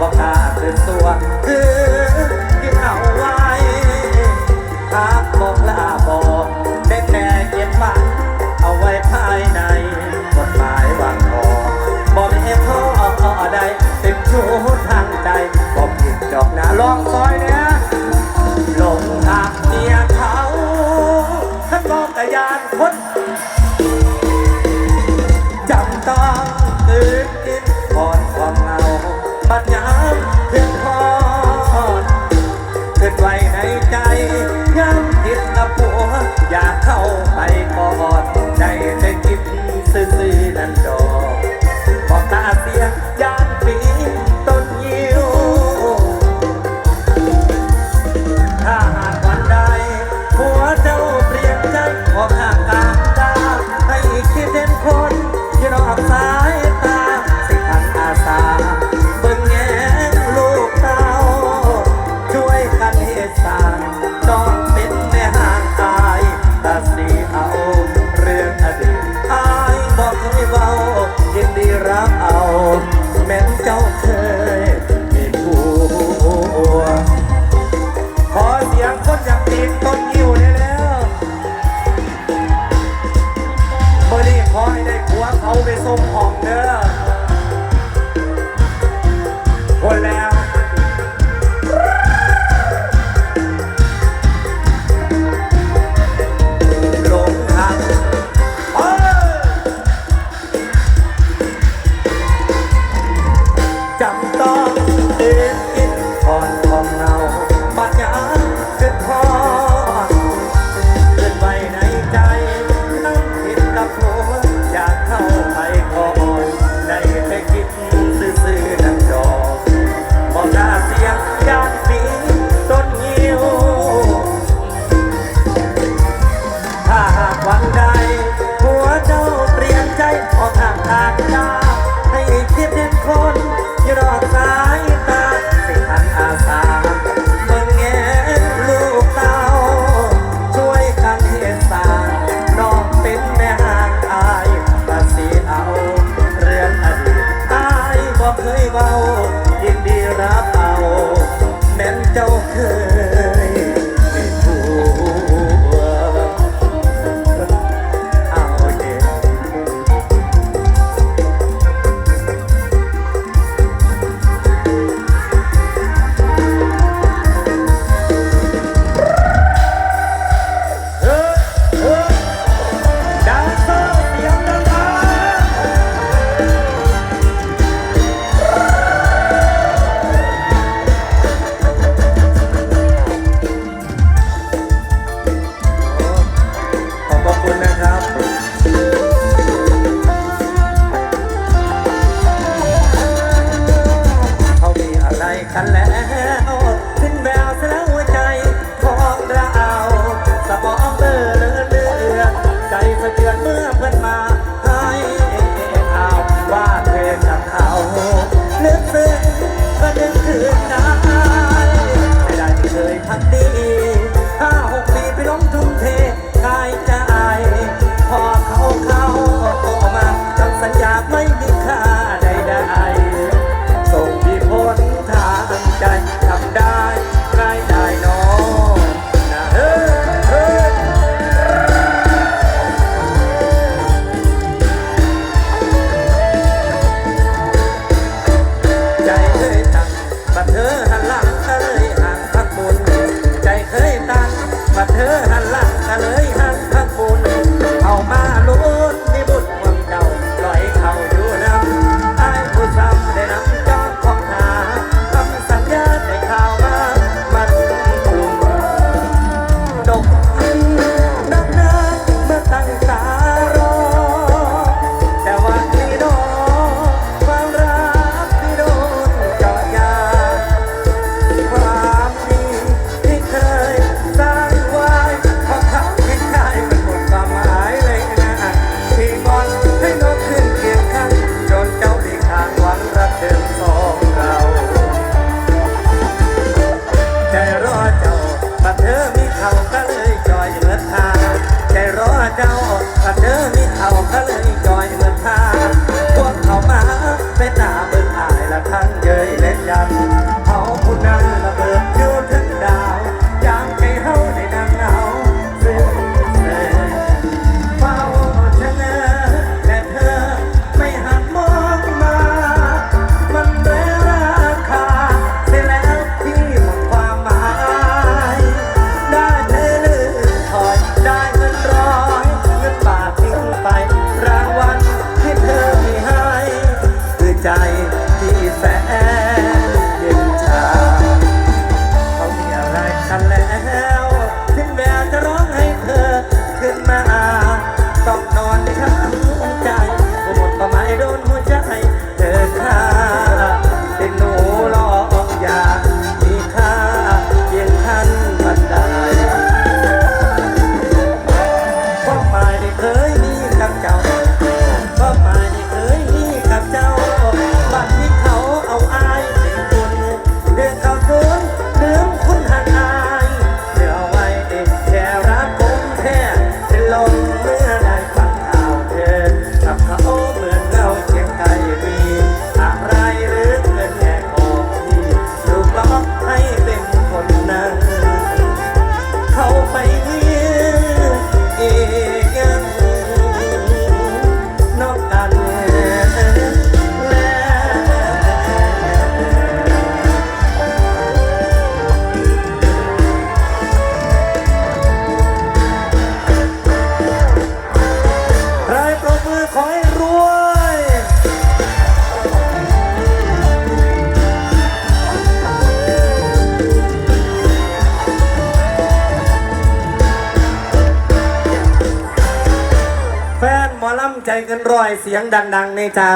บอกกาตื่นตัวคือคิดเอาไว้ทักบอกลาบอกได้แต่เก็บฝันเอาไว้ภายในกฎหมายวางคอบอกไม่ท้อใดเต็มชูทางใจบอกผิดดอกนะลองซอยเนี้ยลงทากเนียเขาฉันบอกแต่ยานคน ในใจย้ำคิดตะปัวอยากเข้าไปกอด ตานอป็นแม่นางอายตาสีเอา เรื่องอดีตอาบอกเคยเบายินดีรับเอา แม่นเจ้าเคยมีผัวขอเสียงคนยาก mujer. ิมลืมคุณหัน เงินร้อยเสียงดัง ๆ ในจ้า